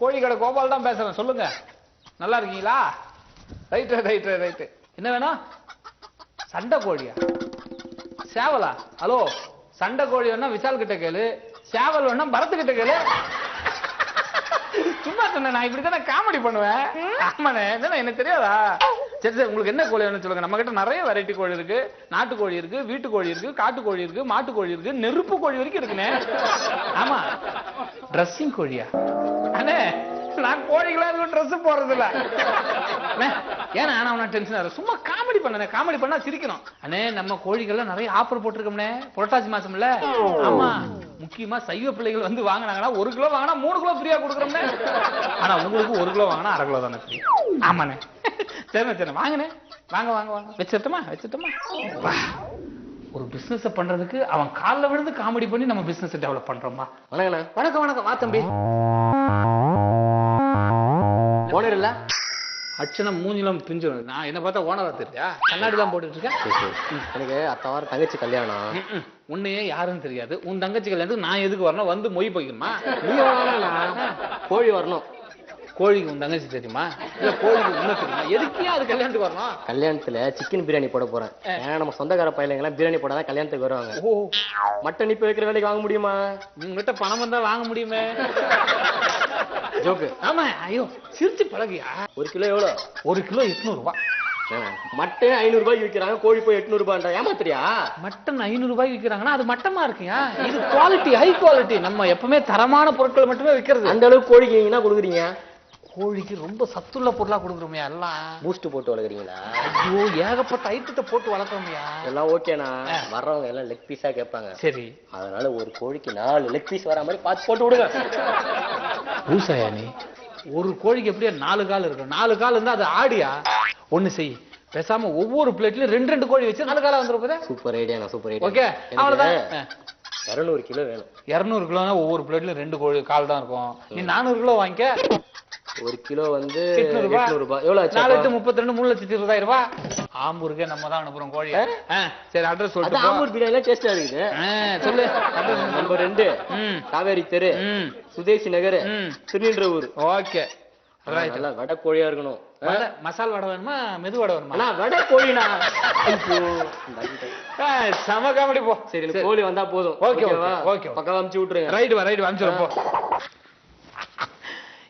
கோழி கடை கோபால் தான் பேசுறேன். சொல்லுங்க. நல்லா இருக்கீங்களா? ரைட்டு ரைட்டு ரைட்டு என்ன வேணும்? சண்டை கோழியா? சேவலா? ஹலோ சண்டை கோழி வேணா விஷால் கிட்ட கேளு. சேவல் வேணா பரத்து கிட்ட கேளு. சும்மா சொன்னேன் நான் இப்படி தானே காமெடி பண்ணுவேன்? ஆமாண்ணே. என்ன எனக்கு தெரியாதா? சரி சரி உங்களுக்கு என்ன கோழி வேணும் சொல்லுங்க. நம்ம கிட்ட நிறைய வெரைட்டி கோழி இருக்கு. நாட்டு கோழி இருக்கு வீட்டு கோழி இருக்கு காட்டு கோழி இருக்கு மாட்டு கோழி இருக்கு நெருப்பு கோழி வரைக்கும் இருக்குண்ணே. ஆமா. ட்ரெஸ்ஸிங் கோழியா? அண்ணே நான் கோழிகளா இருக்கும் ட்ரெஸ் போடுறது இல்ல ஏன்னா நான் டென்ஷன் ஆகுது. சும்மா காமெடி பண்ணனே காமெடி பண்ணா சிரிக்கணும். அண்ணே நம்ம கோழிகள்ல நிறைய ஆஃபர் போட்டிருக்கோம்னே புரட்டாசி மாசம்ல. ஆமா முக்கியமா சைவ பிள்ளைகள் வந்து வாங்கினாங்கன்னா ஒரு கிலோ வாங்கினா மூணு கிலோ ஃப்ரீயா கொடுக்குறோம்னே ஆனா உங்களுக்கு ஒரு கிலோ வாங்கினா அரை கிலோ தானே ஃப்ரீ ஆமாண்ணே. சரிண்ணே சரிண்ணே வாங்கண்ணே. வாங்க வாங்க வாங்க. வச்சிட்டோமா வச்சிட்டோமா ஒரு பிசினஸ் பண்றதுக்கு அவன் கால்ல விழுந்து காமெடி பண்ணி நம்ம பிசினஸ் டெவலப் பண்றோமா? வணக்கண்ணா. வணக்கம் வணக்கம். வா தம்பி. ஓனர் இல்ல அச்சனம் மூஞ்சிலம் பிஞ்சிடும் நான் என்ன பார்த்தா ஓனரா தெரியா கண்ணாடி தான் போட்டுட்டு இருக்கேன். எனக்கு அத்த வாரம் தங்கச்சி கல்யாணம். உன்னையே யாருன்னு தெரியாது. உன் தங்கச்சி கல்யாணத்துக்கு நான் எதுக்கு வரணும்? வந்து மொய் போய்க்கணுமா? நீங்க வேணாண்ணா கோழி வரணும். கோழிக்கு உன் தங்கச்சி தெரியுமா? இல்ல கோழிக்கு உன்ன தெரியுமா? எதுக்கே அது கல்யாணத்துக்கு வரணும்? கல்யாணத்துல சிக்கன் பிரியாணி போட போறேன். ஏன்னா நம்ம சொந்தக்கார பையங்க எல்லாம் பிரியாணி போடாதான் கல்யாணத்துக்கு வருவாங்க. ஓ. மட்டன் இப்ப வைக்கிற வேலைக்கு வாங்க முடியுமா? உங்ககிட்ட பணம் வந்தா வாங்க முடியுமே? ஜோக்கு. ஆமா ஐயோ சிரிச்சு பழகியா? ஒரு கிலோ எவ்வளோ? ஒரு கிலோ எட்நூறு ரூபாய் மட்டன் ஐநூறு ரூபாய்க்கு விற்கிறாங்க கோழி போய் எட்நூறு ரூபாய்ன்றா ஏமாத்துறியா? மட்டன் ஐநூறு ரூபாய்க்கு விற்கிறாங்கன்னா அது மட்டமா இருக்குயா? இது குவாலிட்டி ஹை குவாலிட்டி நம்ம எப்பவுமே தரமான பொருட்களை மட்டுமே விற்கிறது அந்த அளவுக்கு என்ன கொடுக்குறீங்க? கோழிக்கு ரொம்ப சத்துள்ள பொருளா கொடுக்குறோமே எல்லாம் பூஸ்ட் போட்டு வளர்க்குறீங்களா? ஐயோ ஏகப்பட்ட ஐட்டத்தை போட்டு வளர்க்கறோம்யா எல்லாம் ஓகேண்ணா. வர்றவங்க எல்லாம் லெக் பீஸா கேட்பாங்க. சரி. அதனால ஒரு கோழிக்கு நாலு லெக் பீஸ் வர மாதிரி பார்த்து போட்டு விடுங்க. பூசாயா நீ ஒரு கோழிக்கு எப்படியா நாலு கால் இருக்கும் நாலு கால் இருந்தா அது ஆடியா? ஒண்ணு செய். பேசாம ஒவ்வொரு பிளேட்லயும் ரெண்டு ரெண்டு கோழி வச்சு நாலு காலா வந்துரும் சூப்பர் ஐடியாண்ணா சூப்பர் ஐடியா ஓகே அவ்வளவுதான். இரநூறு கிலோ வேணும். இருநூறு கிலோனா ஒவ்வொரு பிளேட்லயும் ரெண்டு கோழி கால் தான் இருக்கும். நீ நானூறு கிலோ வாங்கிக்க. ஒரு கிலோ வந்து எட்நூறு ரூபாய் எட்நூறு ரூபாய் எவ்வளவு ஆச்சு நாலு முப்பத்தி ரெண்டு மூணு லட்சத்தி இருபதாயிரம் ரூபாய் ஆம்பூருக்கே நம்ம தான் அனுப்புறோம் கோழி. சரி அட்ரஸ் சொல்லிட்டு. ஆம்பூர் பிரியாணில டேஸ்டா இருக்குது. சொல்லு. நம்பர் ரெண்டு. ம். காவேரி தெரு. ம். சுதேசி நகர். ம். திருநின்ற ஊர் ஓகே ரைட் நல்லா வடை கோழியா இருக்கணும். மசால் வடை வேணுமா? மெது வடை வேணுமா? அண்ணா வடை ஆ, செம காமெடி போ. சரி கோழி வந்தா போதும். ஓகே, ஓகேவா? ஓகே. பக்கம் அமுச்சு விட்டுருங்க. ரைட் வா ரைட் அனுப்பிச்சு போ.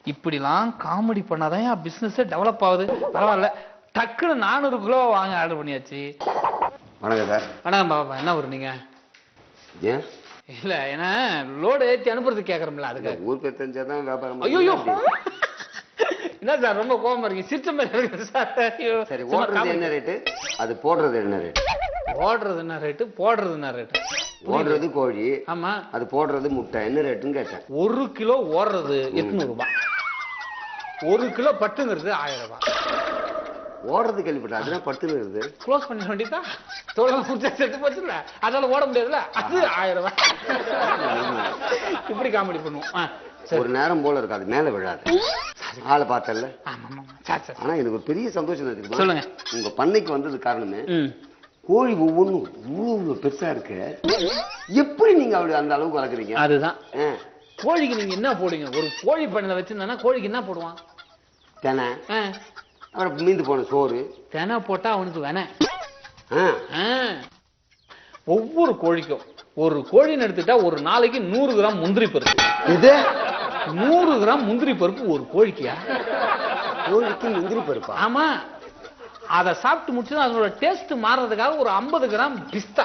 இப்படிலாம் காமெடி பண்ணாதான் பிசினஸ் டெவலப் ஆகுது. பரவாயில்ல. டக்குன்னு நானூறு கிலோ வாங்க ஆர்டர் பண்ணியாச்சு. வணக்கம் சார். வணக்கம் பாப்பா என்ன ஊர் நீங்க? ஏன் இல்ல ஏன்னா லோடு ஏத்தி அனுப்புறது கேக்குறோம்ல அதுக்கு. ஊர் பேர் தெரிஞ்சாதான் வியாபாரம் ஐயோ என்ன சார் ரொம்ப கோபமா இருக்கு சிரிச்ச மாதிரி இருக்கு சார். சரி ஓடுறது. என்ன ரேட்டு அது போடுறது என்ன ரேட்டு ஓடுறது என்ன ரேட்டு போடுறது என்ன ரேட்டு ஓடுறது கோழி. ஆமா. அது போடுறது முட்டை. என்ன ரேட்டுன்னு கேட்டேன். ஒரு கிலோ ஓடுறது எட்நூறு ரூபாய். ஒரு கிலோ பட்டுங்கிறது ஆயிரம் ரூபாய். ஓடுறது கேள்விப்பட்டேன். அதுதான் பட்டுன்னு இருக்குது க்ளோஸ் பண்ணிட வேண்டியதா? தோழம் முடிச்சா செத்து போச்சுல்ல? அதனால ஓட முடியாதுல்ல? அது ஆயிரம் ரூபாய். இப்படி காமெடி பண்ணுவோம். ஒரு நேரம் போல இருக்கு. அது மேல விழாது. ஆளை பார்த்தல ஆனா எனக்கு ஒரு பெரிய சந்தோஷம் சொல்லுங்க. உங்க பண்ணைக்கு வந்தது காரணமே கோழி ஒவ்வொன்றும் இவ்வளவு பெருசா இருக்கு. எப்படி நீங்க அப்படி அந்த அளவுக்கு வளர்க்குறீங்க? அதுதான். கோழிக்கு நீங்க என்ன போடுங்க? ஒரு கோழி பண்ணல வச்சிருந்தானா கோழிக்கு என்ன போடுவான்? தினை. அப்புறம் மீந்து போன சோறு. தினை போட்டா அவனுக்கு வேண ஒவ்வொரு கோழிக்கும் ஒரு கோழின்னு எடுத்துட்டா ஒரு நாளைக்கு நூறு கிராம் முந்திரி பருப்பு. இது? நூறு கிராம் முந்திரி பருப்பு ஒரு கோழிக்கியா? கோழிக்கு முந்திரி பருப்பா? ஆமா. அத சாப்பிட்டு முடிச்சு அதனோட டேஸ்ட் மாறுறதுக்காக ஒரு 50 கிராம் பிஸ்தா.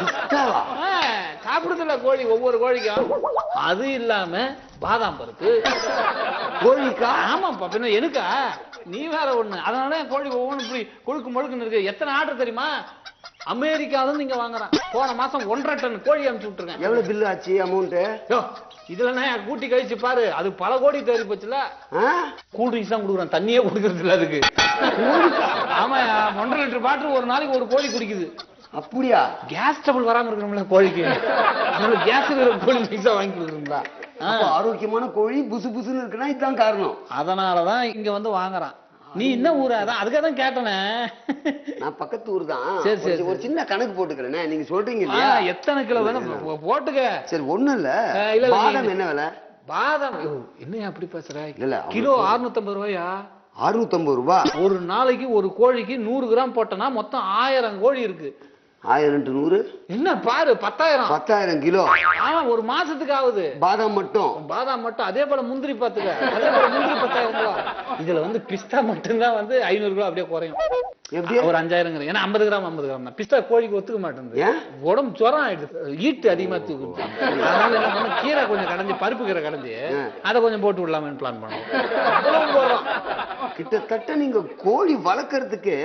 பிஸ்தாவா? ஆ, சாப்பிடுதுல்ல கோழி ஒவ்வொரு கோழிக்கும் அது இல்லாம பாதாம் பருப்பு. கோழிக்கா? ஆமாப்பா பின்ன எனக்கா? நீ வேற ஒண்ணு. அதனால கோழி ஒவ்வொன்றும் இப்படி கொழுக்கு முழுக்குன்னு இருக்கு. எத்தனை ஆர்டர் தெரியுமா? அமெரிக்கால இருந்து இங்க வாங்குறான். போன மாசம் ஒன்றரை டன் கோழி அனுப்பிச்சு விட்டுருக்கேன். எவ்வளவு பில்லு ஆச்சு அமௌண்ட் யோ, இதுல நான் கூட்டி கழிச்சு பாரு. அது பல கோடி தேடி போச்சுல. கூல் ட்ரிங்க்ஸ் தான் கொடுக்குறேன். தண்ணியே குடுக்கறது இல்ல அதுக்கு ஆமா ஒன்றரை லிட்டர் பாட்டில் ஒரு நாளைக்கு ஒரு கோழி குடிக்குது. அப்படியா? கேஸ் ட்ரபிள் வராம இருக்கணும்ல கோழிக்கு. அதனால கேஸ் இருக்கிற கோழி மிக்ஸா வாங்கி கொடுக்குறீங்களா? ஆரோக்கியமான கோழி புசு புசுன்னு இருக்குன்னா இதுதான் காரணம். அதனாலதான் இங்க வந்து வாங்குறான். நீ என்ன ஊரு? அதான் அதுக்காக தான் கேட்டனே. நான் பக்கத்து ஊர் தான் சரி, சரி, ஒரு- சின்ன கணக்கு போட்டுக்கிறேனே. நீங்க சொல்றீங்க இல்லையா? எத்தனை கிலோ வேணும்? போட்டுக்க. சரி ஒண்ணும் இல்ல. இல்ல, பாதாம் என்ன விலை? பாதாம் ஐயோ, என்னய்யா அப்படி பேசுற? இல்ல, கிலோ 650 ரூபாயா? அறுநூத்தம்பது ரூபா. ஒரு நாளைக்கு ஒரு கோழிக்கு நூறு கிராம் போட்டோம்னா மொத்தம் ஆயிரம் கோழி இருக்கு. ஆயிரம் டு நூறு. என்ன பாரு பத்தாயிரம். பத்தாயிரம் கிலோ. ஆமா ஒரு மாசத்துக்கு ஆகுது பாதாம் மட்டும். பாதாம் மட்டும் அதே போல முந்திரி பாத்துக்க. அதே போல முந்திரி பத்தாயிரம் கிலோ இதுல வந்து பிஸ்தா மட்டும்தான் வந்து ஐநூறு கிலோ அப்படியே குறையும். ஒரு அஞ்சாயிரம் ஏன்னா ஐம்பது கிராம் ஐம்பது கிராம் தான். பிஸ்தா கோழிக்கு ஒத்துக்க மாட்டேங்குது. உடம்பு ஜுரம் ஆயிடுது. ஈட்டு அதிகமா தூக்குது. அதனால என்ன பண்ண கீரை கொஞ்சம் கடைஞ்சி பருப்பு கீரை கடைஞ்சி அதை கொஞ்சம் போட்டு விடலாமேன்னு பிளான் பண்ணோம். கிட்டத்தட்ட நீங்க கோழி வளர்க்கறதுக்கு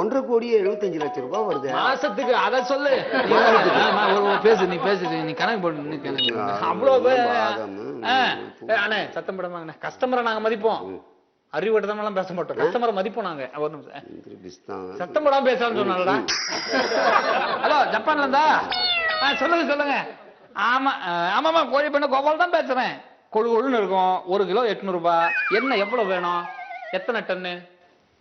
ஒன்றரை கோடியே எழுபத்தஞ்சு லட்சம் ரூபாய் வருது. மாசத்துக்கு அத சொல்லு. பேசு நீ பேசு நீ கணக்கு போடு நீ கணக்கு போடு. அவ்வளவு அண்ணே சத்தம் போடாமாங்கண்ணே கஸ்டமரை நாங்க மதிப்போம். அறிவுட்டதமெல்லாம் பேச மாட்டோம். கஸ்டமரை மதிப்போம் நாங்க. ஒரு நிமிஷம் சத்தம் போடாம பேசலாம்னு சொன்னாலடா ஹலோ ஜப்பான்ல இருந்தா? சொல்லுங்க சொல்லுங்க. ஆமா ஆமாமா கோழி பண்ண கோபால் தான் பேசுறேன். கொழு கொழுன்னு இருக்கும். ஒரு கிலோ எட்நூறு ரூபாய். என்ன எவ்வளவு வேணும்? எத்தனை டன்னு?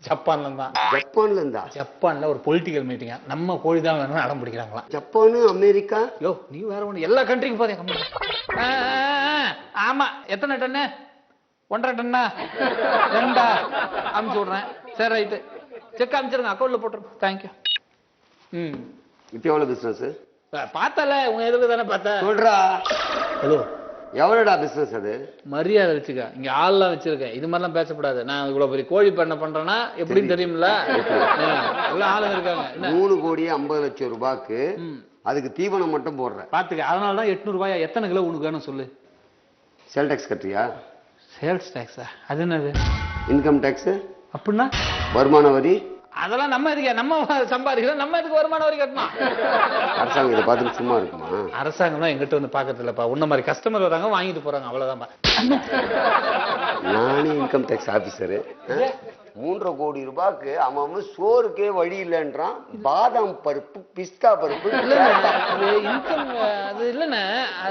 ஜப்பான்ல தான் ஜப்பான்ல இருந்தா ஜப்பான்ல ஒரு பொலிட்டிக்கல் மீட்டிங்கா நம்ம கோழி தான் வேணும்னு அடம் பிடிக்கிறாங்களாம். ஜப்பானு அமெரிக்கா? யோ நீ வேற ஒண்ணு. எல்லா கண்ட்ரிக்கும் போதே ஆமா எத்தனை டன்னு ஒன்றரை டன்னா ரெண்டா? அமுச்சு விடுறேன். சரி ரைட்டு. செக் அமுச்சிருங்க. அக்கௌண்ட்ல போட்டுருங்க. தேங்க்யூ ம். இப்ப எவ்வளவு பிசினஸ் பார்த்தல உங்க எதுக்கு தானே பார்த்த சொல்றா. ஹலோ. எவ்வளோடா பிசினஸ் அது? மரியாதை வச்சுக்க. இங்க ஆள்லாம் வச்சிருக்கேன் இது மாதிரிலாம் பேசக்கூடாது. நான் இவ்வளவு பெரிய கோழி பண்ண பண்றேன்னா எப்படின்னு தெரியும்ல? எல்லாம் ஆளுங்க இருக்காங்க. மூணு கோடி ஐம்பது லட்சம் ரூபாய்க்கு. அதுக்கு தீவனம் மட்டும் போடுற பாத்துக்க. அதனால தான் எட்நூறு ரூபாயா? எத்தனை கிலோ உனக்கு வேணும் சொல்லு. சேல் டேக்ஸ் கட்டுறியா? சேல்ஸ் டேக்ஸா அது என்னது? இன்கம் டேக்ஸ் அப்படின்னா? வருமான வரி? அதெல்லாம் நம்ம எதுக்கு நம்ம சம்பாதிக்கிறோம் நம்ம எதுக்கு வருமான வரி கட்டணும்? அரசாங்கம் இதை பார்த்துட்டு சும்மா இருக்குமா? அரசாங்கம் தான் எங்கிட்ட வந்து பாக்கிறது இல்லப்பா உன்ன மாதிரி கஸ்டமர் வராங்க வாங்கிட்டு போறாங்க அவ்வளவுதான்ப்பா. நானே இன்கம் டேக்ஸ் ஆபீசரு மூன்றரை கோடி ரூபாய்க்கு அவன் சோறுக்கே வழி இல்லைன்றான். பாதாம் பருப்பு பிஸ்தா பருப்பு இன்கம் அது இல்லண்ணே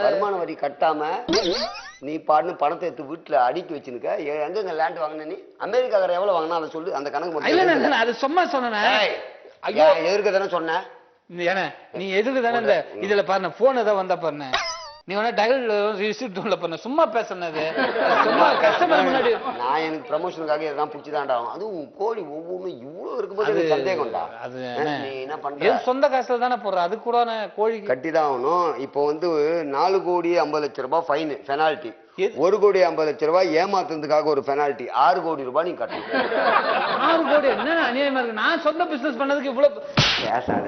வருமான வரி கட்டாம நீ பாடுன்னு பணத்தை எடுத்து வீட்டுல அடுக்கி வச்சுருக்க. எங்கெங்க லேண்ட் வாங்கின நீ? அமெரிக்காக்கார எவ்வளவு வாங்கினா அதை சொல்லு அந்த கணக்கு மட்டும் அது சும்மா சொன்னேன். ஐயோ. எதிர்க்க தானே சொன்னேன் நீ எதுக்கு தானே இந்த இதுல பாருண்ணே போன் ஏதோ வந்தா பாருண்ணே. நீ வேணா டயல் ரிசீப்ட் உள்ள பண்ண. சும்மா பேசுனது. சும்மா கஸ்டமர் முன்னாடி. நான் எனக்கு ப்ரமோஷனுக்காக எதாவது பிடிச்சிதான்டா அதுவும் உன் கோழி ஒவ்வொன்றும் இவ்வளவு இருக்கும்போது எனக்கு சந்தேகம்டா அது? நீ என்ன எது சொந்த காசுல தானே போடுற. அது கூட கோழிக்கு கட்டிதான் ஆகணும். இப்போ வந்து நாலு கோடி ஐம்பது லட்ச ரூபாய் ஃபைன் பெனால்ட்டி? ஒரு கோடி ஐம்பது லட்ச ரூபாய் ஏமாத்துறதுக்காக ஒரு பெனால்ட்டி ஆறு கோடி ரூபாய் நீ கட்டணும். ஆறு கோடி? என்ன அநியாயமா இருக்கு? நான் சொந்த பிசினஸ் பண்ணதுக்கு இவ்வளவு பேசாத.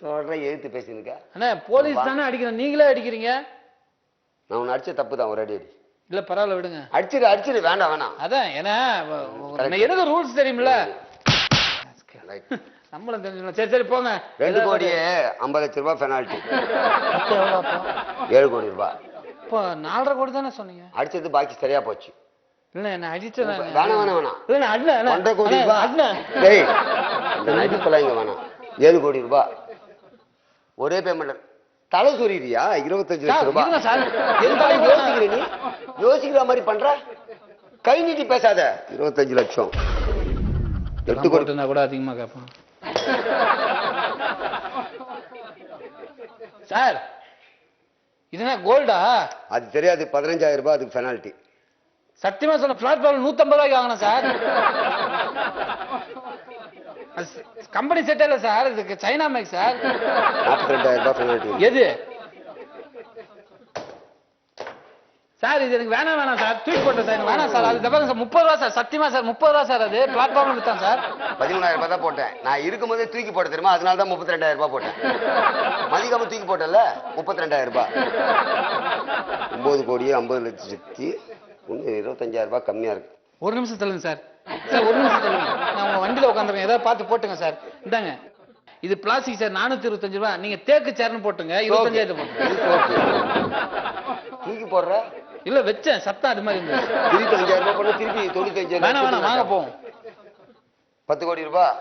சொல்ற எழுத்து பேசினுக்க அண்ணா போலீஸ் தானே அடிக்கிறேன். நீங்களே அடிக்கிறீங்க. நான் உன்னை அடிச்ச தப்பு தான் ஒரு அடி அடி. இல்ல பரவாயில்ல விடுங்க. அடிச்சிரு அடிச்சிரு வேண்டாம் வேணாம் அதான் ஏன்னா எனக்கு ரூல்ஸ் தெரியும்ல? Right. நம்மளும் தெரிஞ்சுக்கணும். சரி சரி போங்க. ரெண்டு கோடியே ஐம்பது லட்ச ரூபாய் பெனால்ட்டி? ஏழு கோடி ரூபாய். இப்போ நாலரை கோடி தானே சொன்னீங்க? அடிச்சது பாக்கி சரியா போச்சு. இல்ல என்ன அடிச்சேன் வேணாம். வேணாம் வேணாம் இல்ல அண்ணா ஒன்றரை கோடி ரூபாய். அண்ணா. டேய் இந்த வேணாம். ஏழு கோடி ரூபாய். ஒரே பேமெண்ட் தலை சொறியா இருபத்தஞ்சு லட்சம் ரூபாய். எதுக்காக யோசிக்கிற நீ? யோசிக்கிற மாதிரி பண்ற? கை நீட்டி பேசாத. இருபத்தஞ்சு லட்சம். எட்டு கோடி. கூட அதிகமா கேட்பான். சார் இது என்ன கோல்டா அது தெரியாது. பதினஞ்சாயிரம் ரூபாய் அதுக்கு பெனால்ட்டி சத்தியமா சொன்ன பிளாட்ஃபார்ம் நூத்தம்பது ரூபாய்க்கு வாங்கினேன் சார். கம்பெனி செட் இல்ல சார் இதுக்கு சைனா மேக் சார். எது? சார் இது எனக்கு வேணாம் வேணாம் சார். தூக்கி போட்டேன் சார் வேணாம் சார். அது தப்பாங்க சார் முப்பது ரூபா சார் சத்தியமா சார் முப்பது ரூபா சார் அது. பிளாட்ஃபார்ம்ல வித்தான் சார். பதிமூணாயிரம் ரூபாய் தான் போட்டேன். நான் இருக்கும்போதே தூக்கி போட தெரியுமா? அதனால தான் முப்பத்தி ரெண்டாயிரம் ரூபாய் போட்டேன். மதிக்காம தூக்கி போட்டேன்ல? முப்பத்தி ரெண்டாயிரம் ரூபாய். ஒன்பது கோடி ஐம்பது லட்சத்தி ஒன்று இருபத்தஞ்சாயிரம் ரூபாய் கம்மியா இருக்கு. ஒரு நிமிஷம் தள்ளுங்க சார். சார் ஒரு நிமிஷம் தள்ளுங்க நான் உங்க வண்டியில உட்காந்துருக்கேன். ஏதாவது பார்த்து போட்டுங்க சார். இந்தாங்க. இது பிளாஸ்டிக் சார் நானூத்தி இருபத்தஞ்சு ரூபாய் நீங்க தேக்கு சேர்னு போட்டுங்க. இருபத்தஞ்சாயிரத்து போட்டுங்க. தூக்கி போடுற? இல்ல வச்சேன் சத்தம் அது மாதிரி திருப்பி அஞ்சாயிரம் ரூபாய் பண்ண திருப்பி தொண்ணூத்தி வேணாம் வேணாம். வாங்க போவோம். பத்து கோடி ரூபாய்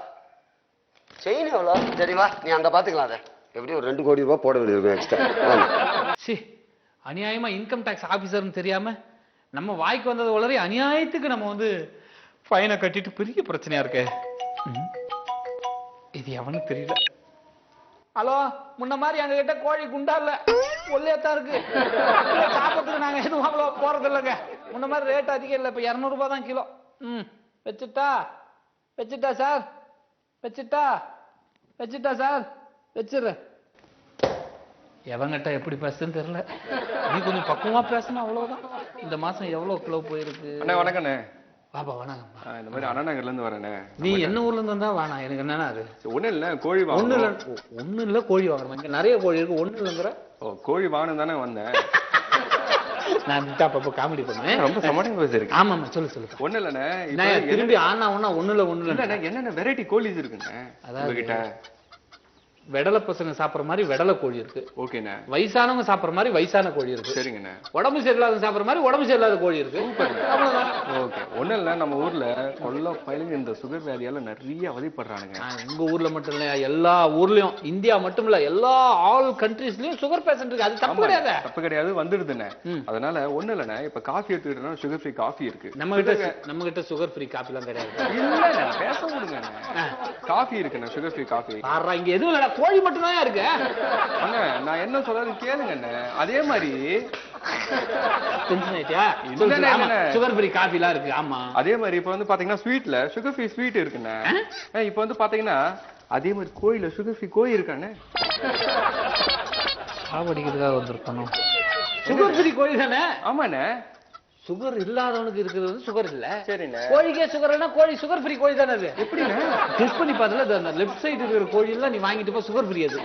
செயின் எவ்வளோ? சரிவா நீ அங்க பாத்துக்கலாம் அதை. எப்படியும் ஒரு ரெண்டு கோடி ரூபாய் போட வேண்டியது எக்ஸ்ட்ரா சி அநியாயமா இன்கம் டாக்ஸ் ஆபீசர்னு தெரியாம நம்ம வாய்க்கு வந்தது வளரி அநியாயத்துக்கு நம்ம வந்து ஃபைனை கட்டிட்டு பெரிய பிரச்சனையா இருக்கு. இது எவனுக்கு தெரியல. ஹலோ முன்ன மாதிரி எங்க கிட்ட கோழி குண்டா இல்ல? ஒல்லியாத்தான் இருக்கு. சாப்பிடறதுக்கு நாங்க எதுவும் அவ்வளோ போறது இல்லைங்க. முன்ன மாதிரி ரேட் அதிகம் இல்லை. இப்போ இரநூறுபா தான் கிலோ. ம் வச்சுட்டா? வச்சுட்டா சார்? வச்சுட்டா? வச்சுட்டா சார்? வச்சிடுறேன் எவங்கிட்ட எப்படி பேசுன்னு தெரியல. நீ கொஞ்சம் பக்குவமா பேசணும் அவ்வளவுதான். இந்த மாசம் எவ்வளவு கிலோ போயிருக்கு? அண்ணா வணக்கண்ணே பாப்பா வணக்கம்ப்பா ஆ, இந்த மாதிரி அண்ணா நகர்ல இருந்து வரேண்ணே நீ என்ன ஊர்ல இருந்து வந்தா வேணாம் எனக்கு என்னன்னா அது? ஒண்ணும் இல்ல கோழி ஒண்ணு இல்ல வாங்கணும் ஒண்ணு இல்ல கோழி வாங்குறோம் இங்க நிறைய கோழி இருக்கு ஒண்ணு இல்லைங்கிற? ஓ கோழி வாங்கணும் தானே வந்தேன். நான் அப்பப்போ காமெடி பண்ணுவேன். ரொம்ப சமடம் பேசிருக்கு ஆமா ஆமா சொல்லு சொல்லு. ஒண்ணும் இல்லண்ணே திரும்பி ஆனா ஒண்ணா ஒண்ணு இல்ல ஒண்ணு இல்ல. என்னென்ன வெரைட்டி கோழிஸ் இருக்குண்ணே அதாவது- வெடலை பசங்க சாப்பிடுற மாதிரி வெடலை கோழி இருக்கு. ஓகேண்ணே. வயசானவங்க சாப்பிடுற மாதிரி வயசான கோழி இருக்கு. சரிங்கண்ணே. உடம்பு சரியில்லாத சாப்பிடுற மாதிரி உடம்பு சரியில்லாத கோழி இருக்கு. அவ்வளவுதான். ஓகே. ஒண்ணும் இல்ல நம்ம ஊர்ல கொல்ல பயிலுங்க இந்த சுகர் வியாதியால நிறைய அவதிப்படுறானுங்க. உங்க ஊர்ல மட்டும் இல்லையா? எல்லா ஊர்லயும் இந்தியா மட்டும் இல்ல எல்லா ஆல் கண்ட்ரீஸ்லயும் சுகர் பேஷண்ட் இருக்கு. அது தப்பு கிடையாது? தப்பு கிடையாது வந்துடுதுண்ணே. அதனால ஒண்ணும் இல்லண்ணே இப்ப காஃபி எடுத்துக்கிட்டோம்னா சுகர் ஃப்ரீ காஃபி இருக்கு. நம்ம கிட்ட நம்ம கிட்ட சுகர் ஃப்ரீ காப்பி எல்லாம் கிடையாது. இல்லண்ணே பேச விடுங்க காஃபி இருக்குண்ணே சுகர் ஃப்ரீ காஃபி இங்க எதுவும் இல்லடா கோழி மட்டும் தான் இருக்கு? அண்ணே நான் என்ன சொல்றது கேளுங்கண்ணே அதே மாதிரி. சுகர் ஃப்ரீ காபி எல்லாம் இருக்கு ஆமா. அதே மாதிரி இப்ப வந்து பாத்தீங்கன்னா ஸ்வீட்ல சுகர் ஃப்ரீ ஸ்வீட் இருக்குண்ணே இப்ப வந்து பாத்தீங்கன்னா அதே மாதிரி கோயில சுகர் ஃப்ரீ கோழி இருக்கானே சாவடிக்கிறதுக்காக வந்திருக்கணும். சுகர் ஃப்ரீ கோழி தானே? ஆமாண்ணே. சுகர் இல்லாதவனுக்கு இருக்கிறது வந்து சுகர் இல்ல. சரிண்ணே. கோழிக்கே சுகர் இல்லைன்னா கோழி சுகர் ஃப்ரீ கோழி தானே அது? எப்படிண்ணே? டெஸ்ட் பண்ணி பார்த்ததுல அந்த லெஃப்ட் சைடு இருக்கிற கோழி எல்லாம் நீ வாங்கிட்டு போ சுகர் ஃப்ரீ அது.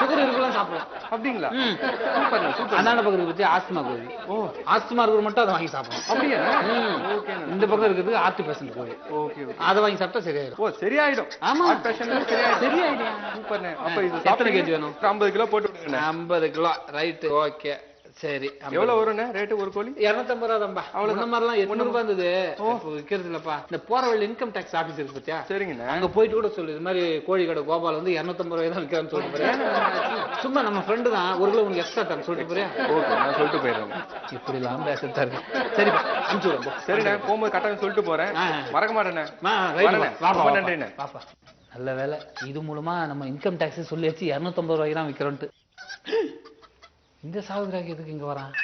சுகர் இருக்கலாம் சாப்பிடலாம். அப்படிங்களா? ம். சூப்பர்ண்ணே சூப்பர் அந்தாண்ட பக்கம் பத்தி ஆஸ்துமா கோழி. ஓ. ஆஸ்துமா இருக்கிற மட்டும் அதை வாங்கி சாப்பிடலாம். அப்படியா? இந்த பக்கம் இருக்கிறது ஆர்ட் பேஷண்ட் கோழி. ஓகே அதை வாங்கி சாப்பிட்டா சரியாயிடும் ஓ சரியாயிடும். ஆமா. ஹார்ட் பேஷண்ட் சரியாயிடும். சரியாயிடும். சூப்பர்ண்ணே. அப்ப இது எத்தனை? கேஜி வேணும்? ஒரு 50 கிலோ போட்டு விடுங்கண்ணே ஐம்பது கிலோ. Right okay. சரி எவ்வளவு வரும்ண்ணே? ரேட்டு ஒரு கோழி? இருநூத்தம்பது ரூபா தான்பா. அவ்வளவு மாதிரிலாம் எட்நூறு ரூபாய் இருந்தது. விற்கிறது இல்லப்பா. இந்த போற வழி இன்கம் டேக்ஸ் ஆபீஸ் இருக்கு பத்தியா? சரிங்கண்ணே. அங்க போயிட்டு கூட சொல்லு இது மாதிரி கோழி கடை கோபால் வந்து இருநூத்தம்பது ரூபாய் தான் விற்கிறான்னு சொல்லிட்டு சும்மா நம்ம ஃப்ரெண்டு தான். ஒரு கிலோ உனக்கு எக்ஸ்ட்ரா தரேன் சொல்லிட்டு போறியா? ஓகே நான் சொல்லிட்டு போயிடுறேன். இப்படி எல்லாம் இருக்கு. சரிப்பா அனுப்பிச்சு விடுறேன். சரிண்ணே போகும்போது கட்டாயம் சொல்லிட்டு போறேன். மறக்க மாட்டேண்ணே. ரொம்ப. நன்றிண்ணே. வாப்பா. நல்ல வேலை. இது மூலமா நம்ம இன்கம் டாக்ஸ் சொல்லியாச்சு இருநூத்தம்பது ரூபாய்க்கு தான் விற்கிறோன்ட்டு இந்த சாகுதிராக்கு எதுக்கு இங்கே வரான்?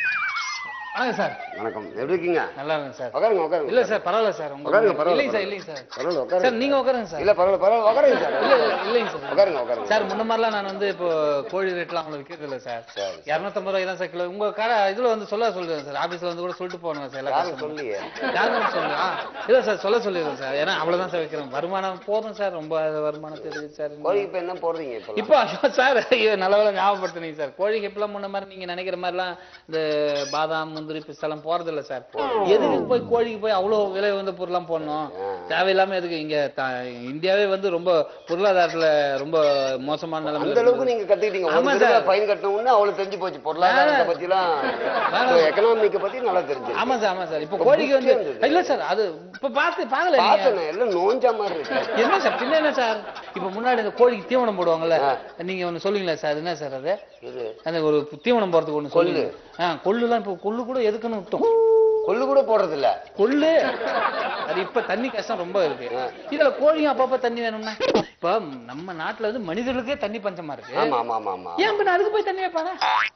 வாங்க சார். வணக்கம். எப்படி இருக்கீங்க? நல்லா இருக்குங்க சார். உட்காருங்க உட்காருங்க இல்ல சார். பரவாயில்ல சார். உட்காருங்க, பரவாயில்ல, இல்லைங்க சார் இல்லைங்க சார். பரவாயில்ல சார் உட்காருங்க நீங்க உட்காருங்க சார். இல்ல பரவாயில்ல பரவாயில்ல உட்காருங்க சார். இல்ல இல்ல, இல்லைங்க சார். உட்காருங்க உட்காருங்க. சார் முன்ன மாதிரிலாம் நான் வந்து இப்போ கோழி ரேட்லாம் உங்களுக்கு விற்கிறது இல்ல சார் சரி. இரநூத்தம்பது ரூபாய் தான் சார் கிலோ. உங்க கடை இதுல வந்து சொல்ல சொல்லுங்க சார். ஆபீஸ்ல வந்து கூட சொல்லிட்டு போகணும் சார் எல்லா யாரும் customer. சொல்லியே யாரும் சொல்லு ஆ இல்ல சார் சொல்ல சொல்லிடுறேன் சார். ஏன்னா அவ்வளவுதான் சார் வைக்கிறேன். வருமானம் போதும் சார். ரொம்ப வருமானம் தெரியுது சார். கோழிக்கு இப்ப என்ன போடுறீங்க இப்ப சார் நல்ல வேலை ஞாபகப்படுத்துனீங்க சார். கோழிக்கு இப்பெல்லாம் முன்ன மாதிரி நீங்க நினைக்கிற மாதிரிலாம் இந்த பாதாம் முந்திரி பிஸ்தெல்லாம் போறது இல்ல சார். எதுக்கு போய் கோழிக்கு போய் அவ்வளவு விலை வந்து பொருள்லாம் போடணும்? தேவையில்லாம எதுக்கு இங்க இந்தியாவே வந்து ரொம்ப பொருளாதாரத்துல ரொம்ப மோசமான அந்த நிலைமையில அளவுக்கு. நீங்க கத்துக்கிட்டீங்க. ஆமா சார். ஃபைன் கட்டணும்னு அவ்வளவு தெரிஞ்சு போச்சு. பொருளாதாரத்தை பத்தி எல்லாம் எக்கனாமிக்க பத்தி நல்லா தெரிஞ்சு ஆமா சார் ஆமா சார். இப்போ கோழிக்கு வந்து. இல்ல சார் அது இப்ப பார்த்து பாக்கல பார்த்தேன் எல்லாம் நோஞ்சா மாதிரி இருக்கு. என்ன சார் பின்ன என்ன சார்? இப்ப முன்னாடி இந்த கோழிக்கு தீவனம் போடுவாங்கல்ல. நீங்க ஒண்ணு சொல்லுவீங்களா சார்? என்ன சார் அது? அந்த ஒரு தீவனம் போறதுக்கு ஒண்ணு. சொல்லுங்க ஆ கொள்ளுலாம் இப்போ கொள்ளு கூட எதுக்குன்னு விட்டோம். கொள்ளு கூட போடுறது இல்ல கொள்ளு? அது இப்ப தண்ணி கஷ்டம் ரொம்ப இருக்கு. இதுல கோழியும் அப்பப்ப தண்ணி வேணும்னா? இப்ப நம்ம நாட்டுல வந்து மனிதர்களுக்கே தண்ணி பஞ்சமா இருக்கு. ஆமா ஆமா ஆமா ஆமா. ஏன் பின்ன அதுக்கு போய் தண்ணி வைப்பாங்க?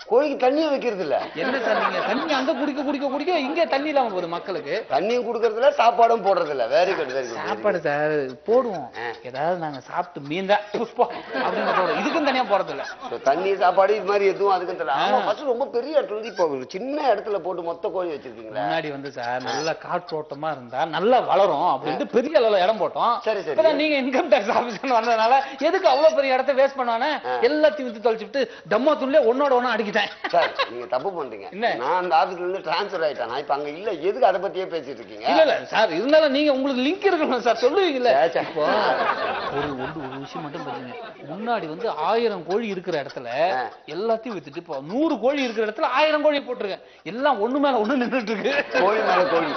கோழிக்கு தண்ணியும் வைக்கிறது இல்ல என்ன சார் நீங்க? தண்ணி அங்க குடிக்க குடிக்க குடிக்க இங்க தண்ணி இல்லாம போகுது மக்களுக்கு. தண்ணியும் குடுக்கறது இல்ல சாப்பாடும் போடுறது இல்ல வெரி குட் வெரி குட் சாப்பாடு சார் போடுவோம். ஏதாவது நாங்க சாப்பிட்டு மீந்தா புஷ்பா அப்படின்னு போடுவோம். இதுக்கும் தனியா போறது இல்ல தண்ணி சாப்பாடு இது மாதிரி எதுவும் அதுக்கும் தெரியல ஆமா ஃபர்ஸ்ட் ரொம்ப பெரிய இடத்துல இருந்து இப்போ சின்ன இடத்துல போட்டு மொத்த கோழி வச்சிருக்கீங்களா. முன்னாடி வந்து சார் நல்ல காற்றோட்டமா இருந்தா நல்லா வளரும் அப்படின்ட்டு பெரிய அளவுல இடம் போட்டோம். சரி, சரி. நீங்க இன்கம் டாக்ஸ் ஆபீஸ்ல வந்ததுனால எதுக்கு அவ்வளவு பெரிய இடத்த வேஸ்ட் பண்ணானே? எல்லாத்தையும் வித்து தொலைச்சுட்டு தம்மா துண்ணிலே ஒன்னோட ஒண்ணா அடிக்கிட்டேன். சார் நீங்க தப்பு பண்றீங்க? நான் அந்த ஆபீஸ்ல இருந்து டிரான்ஸ்ஃபர் ஆயிட்டேன். நான் இப்ப அங்க இல்ல. எதுக்கு அதை பத்தியே பேசிட்டு இருக்கீங்க? இல்ல இல்ல. சார் இருந்தாலும் நீங்க உங்களுக்கு லிங்க் இருக்கணும் சார் சொல்லுவீங்கல்ல ஒரு ஒன்று ஒரு விஷயம் மட்டும் பாருங்க. முன்னாடி வந்து ஆயிரம் கோழி இருக்கிற இடத்துல எல்லாத்தையும் வித்துட்டு இப்போ நூறு கோழி இருக்கிற இடத்துல ஆயிரம் கோழி போட்டிருக்கேன். எல்லாம் ஒண்ணு மேல ஒண்ணு நின்னுட்டு இருக்கு. கோழி மேல கோழி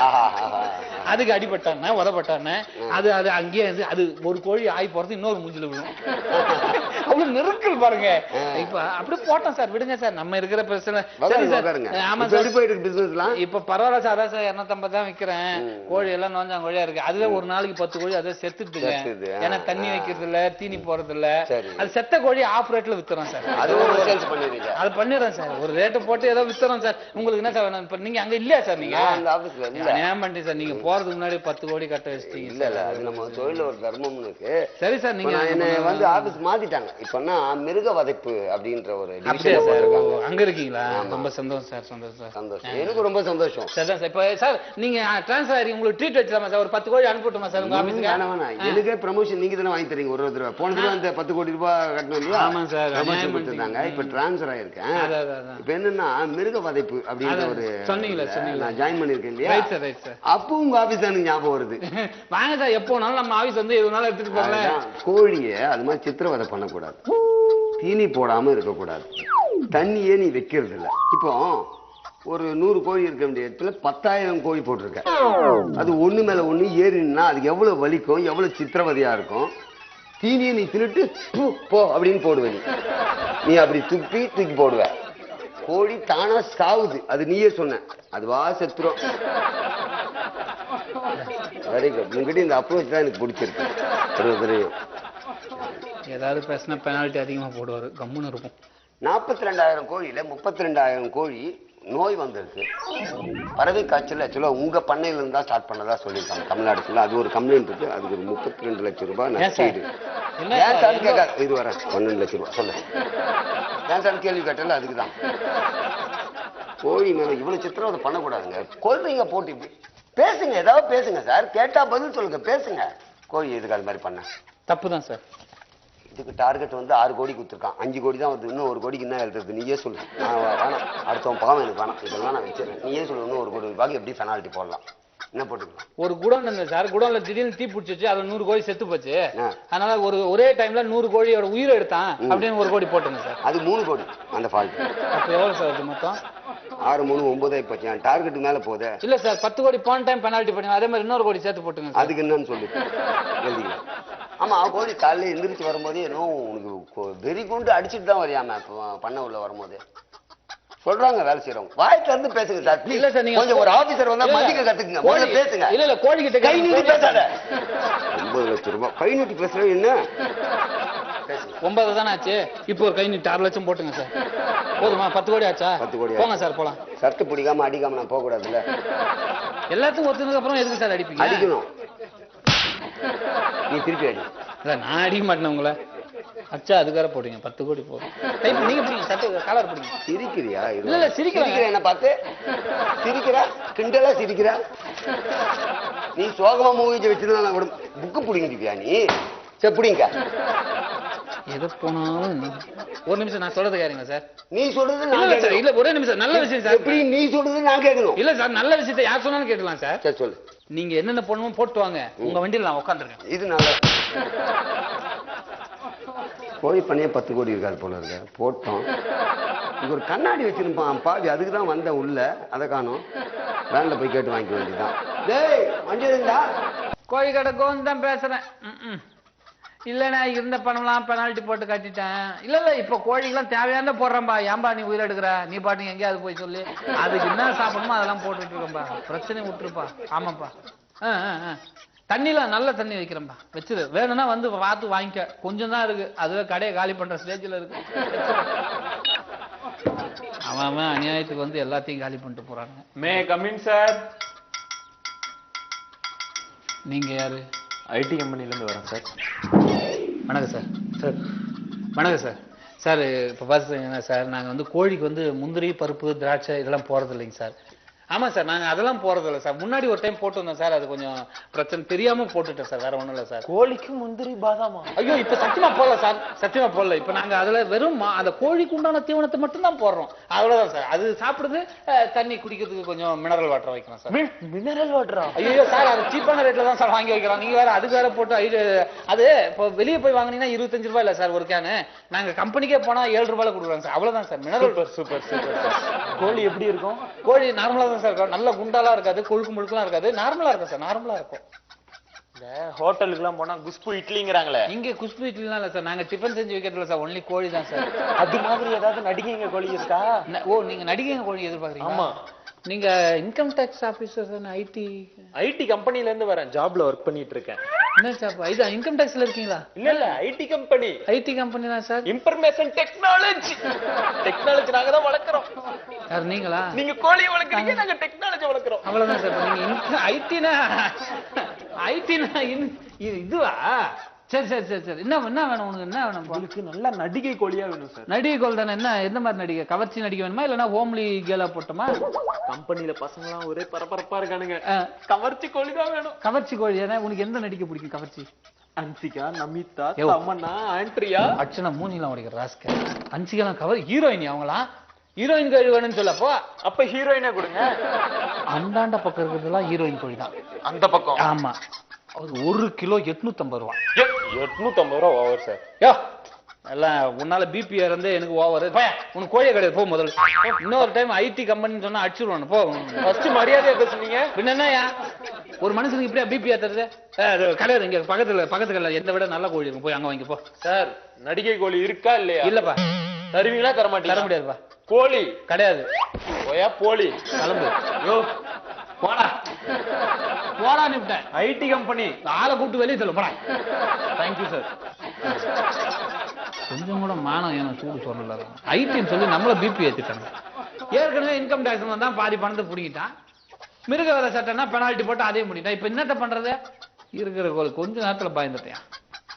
ஆஹா, ஆஹா, ஆஹா. அதுக்கு அடிபட்டானே உதப்பட்டானே அது அது அங்கேயே அது ஒரு கோழி ஆகி போறது இன்னொரு மூஞ்சில விழும். அவ்வளவு நெருக்கல் பாருங்க. இப்ப அப்படி போட்டோம் சார் விடுங்க சார். நம்ம இருக்கிற பிரச்சனை. சரி. ஆமா இப்ப சார். போயிட்டு இப்ப பரவாயில்ல சார் அதான் சார் இருநூத்தம்பது தான் விக்கிறேன். கோழி எல்லாம் நோஞ்சா கோழியா இருக்கு. அதுவே ஒரு நாளைக்கு பத்து கோழி அதை ஆ, ஏன்னா தண்ணி. வைக்கிறது இல்ல தீனி போறது இல்ல. அது செத்த கோழி ஆஃப் ரேட்ல வித்துறோம் சார். அது அது பண்ணிடுறேன் சார். ஒரு ரேட்டு போட்டு ஏதோ வித்துறோம் சார். உங்களுக்கு என்ன சார் வேணும்? இப்ப நீங்க அங்க இல்லையா சார் நீங்க? சார். நீங்க போறதுக்கு முன்னாடி பத்து கோடி கட்ட வச்சிட்டீங்க இல்ல இல்ல அது நம்ம தொழில ஒரு தர்மம்னு இருக்கு சரி சார் நீங்க என்ன வந்து ஆபீஸ் மாத்திட்டாங்க. இப்பன்னா மிருக வதைப்பு அப்படின்ற ஒரு. அங்க இருக்கீங்களா? ரொம்ப சந்தோஷம் சார் சந்தோஷம் சார். சந்தோஷம். எனக்கு ரொம்ப சந்தோஷம். சார் சார் இப்போ சார் நீங்க ட்ரான்ஸ்ஃபர் ஆகி உங்களுக்கு ட்ரீட் வச்சிடலாமா சார்? ஒரு பத்து கோழி அனுப்பிட்டுமா சார் உங்க ஆபீஸ்க்கு வேணாம் வேணாம். எனக்கே ப்ரமோஷன் நீங்க தானே வாங்கி தரீங்க ஒரு தடவை. போன தடவை அந்த பத்து கோடி ரூபாய் கட்டணும் ஆமா சார், ப்ரமோஷன் கொடுத்துருந்தாங்க. இப்ப டிரான்ஸ்ஃபர் ஆயிருக்கேன். இப்ப என்னன்னா மிருக வதைப்பு அப்படின்ற ஒரு சொன்னீங்களே. நான் ஜாயின் பண்ணிருக்கேன் இல்லையா? ரைட் சார் ரைட் சார் அப்போ உங்க ஆபீஸ் ஞாபகம் வருது. வாங்க சார் எப்போ வேணாலும் நம்ம ஆபீஸ் வந்து எது வேணாலும் எடுத்துட்டு போகல கோழிய அது மாதிரி சித்திரவதை பண்ணக்கூடாது. தீனி போடாம இருக்கக்கூடாது. தண்ணியே நீ வைக்கிறது இல்ல இப்போ ஒரு நூறு கோழி இருக்க வேண்டிய இடத்துல பத்தாயிரம் கோழி போட்டிருக்க. அது ஒண்ணு மேல ஒண்ணு ஏறினா அதுக்கு எவ்வளவு வலிக்கும் எவ்வளவு சித்திரவதையா இருக்கும்? தீனியை நீ தின்னுட்டு "பு, அப்படின்னு போடுவ நீ. நீ அப்படி துப்பி தூக்கி போடுவ. கோழி தானா சாவுது. அது நீயே சொன்ன. அதுவா செத்துரும் வெரி குட் உங்ககிட்ட இந்த அப்ரோச் தான் எனக்கு பிடிச்சிருக்கு. ஏதாவது பேசினா பெனால்ட்டி அதிகமா போடுவாரு. கம்முன்னு இருக்கும். நாற்பத்தி ரெண்டாயிரம் கோழியில முப்பத்தி ரெண்டாயிரம் கோழி நோய் வந்திருக்கு. பறவை காய்ச்சல் ஆக்சுவலாக உங்க பண்ணையில இருந்தா ஸ்டார்ட் பண்ணதா சொல்லியிருக்காங்க. தமிழ்நாடு ஃபுல்லா அது ஒரு கம்ப்ளைண்ட் இருக்கு. அதுக்கு ஒரு முப்பத்தி ரெண்டு லட்சம் ரூபாய்? நஷ்டீடு ஏன் சார், கேட்காது இது வரேன் பன்னெண்டு லட்சம் ரூபாய். சொல்லு. ஏன் சார் கேள்வி கேட்டல அதுக்கு தான். கோழி மேல இவ்வளவு சித்திரவதை பண்ணக்கூடாதுங்க. கொள்றீங்க போட்டு இப்படி. பேசுங்க ஏதாவது பேசுங்க சார். கேட்டா பதில் சொல்லுங்க பேசுங்க. கோழி எதுக்கு அது மாதிரி பண்ண? தப்பு தான் சார். இதுக்கு டார்கெட் வந்து ஆறு கோடி கொடுத்துருக்கான். அஞ்சு கோடி தான் வந்து இன்னும் ஒரு கோடிக்கு என்ன எழுதுறது நீயே சொல்லு. நான் வேணாம். அடுத்தவன் பாவம் எனக்கு வேணாம். இதெல்லாம் நான் வச்சிருக்கேன் நீயே சொல்லு இன்னும் ஒரு கோடி ரூபாய்க்கு எப்படி பெனால்ட்டி போடலாம்? என்ன போட்டுக்கலாம்? ஒரு குடோன் இருந்தது சார். குடோன்ல திடீர்னு தீ பிடிச்சிச்சு அதுல நூறு கோழி செத்து போச்சு. அதனால ஒரு ஒரே டைம்ல நூறு கோழியோட உயிரை எடுத்தான். அப்படின்னு ஒரு கோடி போட்டுங்க சார். அது மூணு கோடி. அந்த ஃபால்ட் அப்ப எவ்வளவு சார் அது மொத்தம்? ஆறு மூணு ஒன்பது என் டார்கெட் மேல போதே. இல்ல சார் பத்து கோடி போன டைம் பெனால்ட்டி பண்ணுங்க அதே மாதிரி இன்னொரு கோடி சேர்த்து போட்டுங்க அதுக்கு என்னன்னு சொல்லு ஆமா கோழி காலையில எந்திரிச்சு வரும்போதே என்னோ உனக்கு வெறி கொண்டு அடிச்சிட்டு தான் வரியாம பண்ண உள்ள வரும்போது. சொல்றாங்க வேலை செய்யறவங்க வாய் திறந்து பேசுங்க சார். இல்ல சார் நீங்க கொஞ்சம் ஒரு ஆபீசர் வந்தா மதிக்க கத்துக்குங்க. முதல்ல பேசுங்க. இல்ல இல்ல கோழி கிட்ட கை நீட்டி பேசாத. ஒன்பது லட்சம் ரூபாய். கை நீட்டி பேசுறது என்ன? ஒன்பது தானே ஆச்சு? இப்போ ஒரு கை நீட்டு ஆறு லட்சம் போட்டுங்க சார். போதுமா? பத்து கோடி ஆச்சா? பத்து கோடி போங்க சார் போலாம். சர்ட்டு பிடிக்காம அடிக்காம நான் போக கூடாதுல்ல எல்லாத்துக்கும் ஒத்துனதுக்கு அப்புறம் எதுக்கு சார் அடிப்பீங்க? அடிக்கணும். நீ திருப்பி அடி. இல்ல நான் அடிக்க மாட்டேன் உங்களை. அச்சா அதுக்கார போடுங்க பத்து கோடி டைப் நீங்க பிடிங்க சட்டை கலர் பிடிங்க. சிரிக்கிறியா? இல்ல, இல்ல, சிரிக்கிறேன். சிரிக்கிற என்ன பார்த்து? சிரிக்கிற? கிண்டலா சிரிக்கிற? நீ சோகமா மூவிச்சு வச்சிருந்தா நான் கூட புக்கு பிடிங்கிட்டியா நீ? சரி பிடிங்க. எது போனாலும்? ஒரு நிமிஷம் நான் சொல்றது கேளுங்க சார். நீ சொல்றது நான் சார். இல்ல ஒரே நிமிஷம் நல்ல விஷயம் சார். எப்படி நீ சொல்றது நான் கேட்கணும். இல்ல சார் நல்ல விஷயத்தை யார் சொன்னாலும் கேட்கலாம் சார். சரி சொல்லு. நீங்க என்னென்ன பண்ணுமோ போட்டு வாங்க. உங்க வண்டியில நான் உட்காந்துருக்கேன் இது நல்ல கோழி பண்ணையே பத்து கோடி இருக்காது போல இருக்க. போட்டோம். இங்க ஒரு கண்ணாடி வச்சிருப்பான். பாவி அதுக்கு தான் வந்தேன் உள்ள. அதை காணும். வேன்ல போய் கேட்டு வாங்கிக்க வேண்டியதுதான். டேய் வண்டி இருந்தா கோழி கடை கோந்து தான் பேசுறேன். ம், ம். இல்ல நான் இருந்த பணம்லாம் பெனால்ட்டி போட்டு கட்டிட்டேன். இல்ல இல்ல இப்ப கோழிக்கெல்லாம் தேவையான போடுறேன்பா. ஏன்பா நீ உயிர் எடுக்கிற? நீ பாட்டுங்க எங்கேயாவது போய் சொல்லி. அதுக்கு என்ன சாப்பிடணுமோ அதெல்லாம் போட்டுட்டு இருக்கேன்பா பிரச்சனை விட்டுருப்பா. ஆமாப்பா. தண்ணிலாம் நல்ல தண்ணி வைக்கிறேன்பா. வச்சிரு. வேணும்னா வந்து பார்த்து வாங்கிக்க. கொஞ்சம் தான் இருக்கு. அதுவே கடையை காலி பண்ற ஸ்டேஜ்ல இருக்கு. அவன் அநியாயத்துக்கு வந்து எல்லாத்தையும் காலி பண்ணிட்டு போறாங்க மே கமின் சார் நீங்க யாரு? ஐடி கம்பெனிலேருந்து வரேன் சார். வணக்கம் சார். சார் வணக்கம் சார். சார் இப்போ பார்த்தீங்கன்னா சார் நாங்கள் வந்து கோழிக்கு வந்து முந்திரி பருப்பு திராட்சை இதெல்லாம் போடுறது இல்லைங்க சார். ஆமாம் சார் நாங்கள் அதெல்லாம் போறது இல்லை சார். முன்னாடி ஒரு டைம் போட்டு வந்தோம் சார். அது கொஞ்சம் பிரச்சனை தெரியாம போட்டுட்டேன் சார். வேற ஒன்றும் இல்லை சார். கோழிக்கு முந்திரி பாதாமா? ஐயோ இப்ப சத்தியமா போடல சார். சத்தியமா போடல. இப்ப நாங்க அதுல வெறும் மா- அந்த கோழிக்கு உண்டான தீவனத்தை மட்டும் தான் போடுறோம். அவ்வளவுதான் சார். அது சாப்பிடுது அஹ், தண்ணி குடிக்கிறதுக்கு கொஞ்சம் மினரல் வாட்டர் வைக்கிறோம் சார். மினரல் வாட்டரா ஐயோ சார் அது சீப்பான ரேட்ல தான் சார் வாங்கி வைக்கிறோம். நீங்க வேற அதுக்கு வேற போட்டு ஐயோ, அது இப்போ வெளியே போய் வாங்குனீங்கன்னா இருபத்தஞ்சு ரூபாய் இல்ல சார் ஒரு கேனு நாங்க கம்பெனிக்கே போனா ஏழு ரூபாயில கொடுக்குறோம் சார். அவ்வளவுதான் சார். மினரல் சூப்பர் சூப்பர் கோழி எப்படி இருக்கும்? கோழி நார்மலா தான் தான் சார். இருக்கும் நல்ல குண்டாலாம் இருக்காது கொழுக்கு முழுக்கெல்லாம் இருக்காது. நார்மலா இருக்கும் சார். நார்மலா இருக்கும். இந்த ஹோட்டலுக்கு எல்லாம் போனா குஸ்பு இட்லிங்கிறாங்களே. இங்க குஷ்பு இட்லிலாம் இல்ல சார். நாங்க டிஃபன் செஞ்சு வைக்கிறதுல சார். ஒன்லி கோழி தான் சார். அது மாதிரி ஏதாவது நடிகைங்க கோழி இருக்கா? ஓ நீங்க நடிகை கோழி எதிர்பார்க்கறீங்க ஆமா. நீங்க income tax officer IT IT கம்பெனில இருந்து வரேன் ஜாப்ல ஒர்க் பண்ணிட்டு இருக்கேன் என்ன சார் இது இன்கம் டேக்ஸ்ல இருக்கீங்களா? இல்ல இல்ல ஐடி கம்பெனி ஐடி கம்பெனி தான் சார் இன்ஃபர்மேஷன் டெக்னாலஜி டெக்னாலஜி நாங்க தான் வளர்க்குறோம். யார் நீங்களா? நீங்க கோழியை வளர்க்குறீங்க நாங்க டெக்னாலஜி வளர்க்குறோம். அவ்வளவுதான் சார் நீங்க ஐடினா ஐடினா இதுவா? சரி சரி சரி சரி. என்ன என்ன வேணும் உனக்கு? என்ன வேணும்? உங்களுக்கு நல்ல நடிகை கோழியா வேணும் சார். நடிகை கோல் தானே? என்ன எந்த மாதிரி நடிகை? கவர்ச்சி நடிகை வேணுமா இல்லைன்னா ஹோம்லி கேலா போட்டோமா? கம்பெனில பசங்கலாம் ஒரே பரபரப்பா இருக்கானுங்க. கவர்ச்சி கோழி தான் வேணும். கவர்ச்சி கோழி ஏன்னா உனக்கு எந்த நடிகை பிடிக்கும் கவர்ச்சி? அன்சிகா நமிதா. தமன்னா ஆண்ட்ரியா. அர்ச்சனா மூஞ்சிலாம் உடைக்கிற ராஸ்க அன்சிகெல்லாம் கவர் ஹீரோயின் அவங்களாம் ஹீரோயின் கோழி வேணும்னு சொல்லப்போ அப்ப ஹீரோயினா கொடுங்க. அந்தாண்ட பக்கம் இருக்கிறதுலாம் ஹீரோயின் கோழி தான். அந்த பக்கம். ஆமா. ஒரு கிலோ எட்நூத்தி ஐம்பது ரூபா ஓவர் சார் யோ! எல்லாம் உன்னால பிபி இறந்து எனக்கு ஓவர் உனக்கு கோழியை கிடையாது போ முதல்ல. இன்னொரு டைம் ஐடி கம்பெனின்னு சொன்னா அடிச்சுடுவானு போ. ஃபர்ஸ்ட் மரியாதையா பேசுனீங்க பின்ன என்னய்யா ஒரு மனுஷனுக்கு இப்படியா பிபி ஏத்துறது? கிடையாது இங்க பக்கத்துல பக்கத்து கடையில. எந்த விட நல்ல கோழி இருக்கும். போய் அங்க வாங்கி போ. சார் நடிகை கோழி இருக்கா இல்லையா? இல்லப்பா. தருவீங்களா தர தர மாட்டீங்களா முடியாதுப்பா. கோழி. கிடையாது. ஓயா போலி. கிளம்பு. போடா. போடா நிப்டேன் ஐடி கம்பெனி. ஆளை கூப்பிட்டு வெளியே சொல்லு போடா. தேங்க்யூ சார் கொஞ்சம் கூட மானம் ஏன்னா சூடு சொல்லல ஐடின்னு சொல்லி நம்மள பிபி ஏத்திட்டாங்க. ஏற்கனவே இன்கம் டேக்ஸ் வந்தா பாதி பணத்தை பிடிங்கிட்டான். மிருக வேலை சட்டம்னா பெனால்ட்டி போட்டு அதே முடிட்டான் இப்ப என்னத்த பண்றது? இருக்கிற கொஞ்ச நேரத்துல பயந்துட்டேன்.